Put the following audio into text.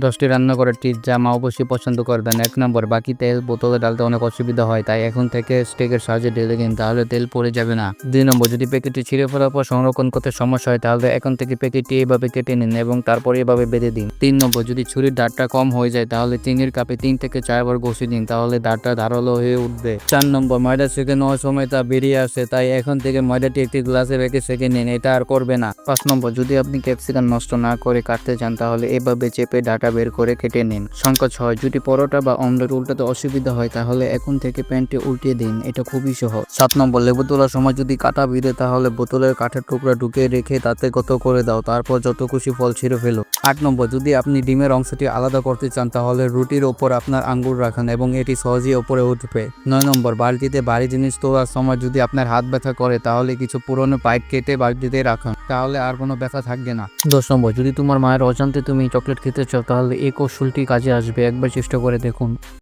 দশটি রান্না করার টিপ যা মা অবশ্যই পছন্দ করবেন। এক নম্বর, বাকি তেল, বোতলে ডালতে অনেক অসুবিধা হয়, তাই এখন থেকে স্টেকের সাহায্যে ঢেলে দিন, তাহলে তেল পড়ে যাবে না। দুই নম্বর, যদি প্যাকেটটি ছিঁড়ে ফেলার পর সংরক্ষণ করতে সমস্যা হয়, তাহলে এখন থেকে প্যাকেটটি এভাবে কেটে নিন এবং তারপরে এভাবে বেঁধে দিন। তিন নম্বর, যদি ছুরির দাঁতটা কম হয়ে যায়, তাহলে চিনির কাপে তিন থেকে চারবার ঘষে দিন, তাহলে দাঁতটা ধারালো হয়ে উঠবে। চার নম্বর, ময়দা সেকে নেওয়ার সময় তা বেরিয়ে আসে, তাই এখন থেকে ময়দাটি একটি গ্লাসে রেখে সেকে নিন, এটা আর করবে না। পাঁচ নম্বর, যদি আপনি ক্যাপসিকাম নষ্ট না করে কাটতে চান, তাহলে এভাবে চেপে ডাটা বের করে কেটে নিন। সংখ্যা ছয় যদি পরোটা বা অমলেট উল্টাতে অসুবিধা হয়, তাহলে এখন থেকে প্যানটি উল্টিয়ে দিন। এটা খুবই সহজ। সাত নম্বর, লেবু তোলার সময় যদি কাটা বিঁধে তাহলে বোতলের কাঠের টুকরা ঢুকিয়ে রেখে তাতে গত করে দাও। তারপর যত খুশি ফল ছিঁড়ে ফেলো। আট নম্বর, যদি আপনি ডিমের অংশটি আলাদা করতে চান, তাহলে রুটির ওপর আপনার আঙ্গুর রাখুন এবং এটি সহজেই ওপরে উঠবে। নয় নম্বর, বালতিতে ভারী জিনিস তোলার সময় যদি আপনার হাত ব্যথা করে, তাহলে কিছু পুরনো পাইপ কেটে বালতিতে রাখুন। তাহলে আর কোনো ব্যথা থাকবে না। দশ নম্বর, যদি তোমার মায়ের অজান্তে তুমি চকলেট খেতে চাও তাহলে এই কৌশলটি কাজে আসবে। একবার চেষ্টা করে দেখুন।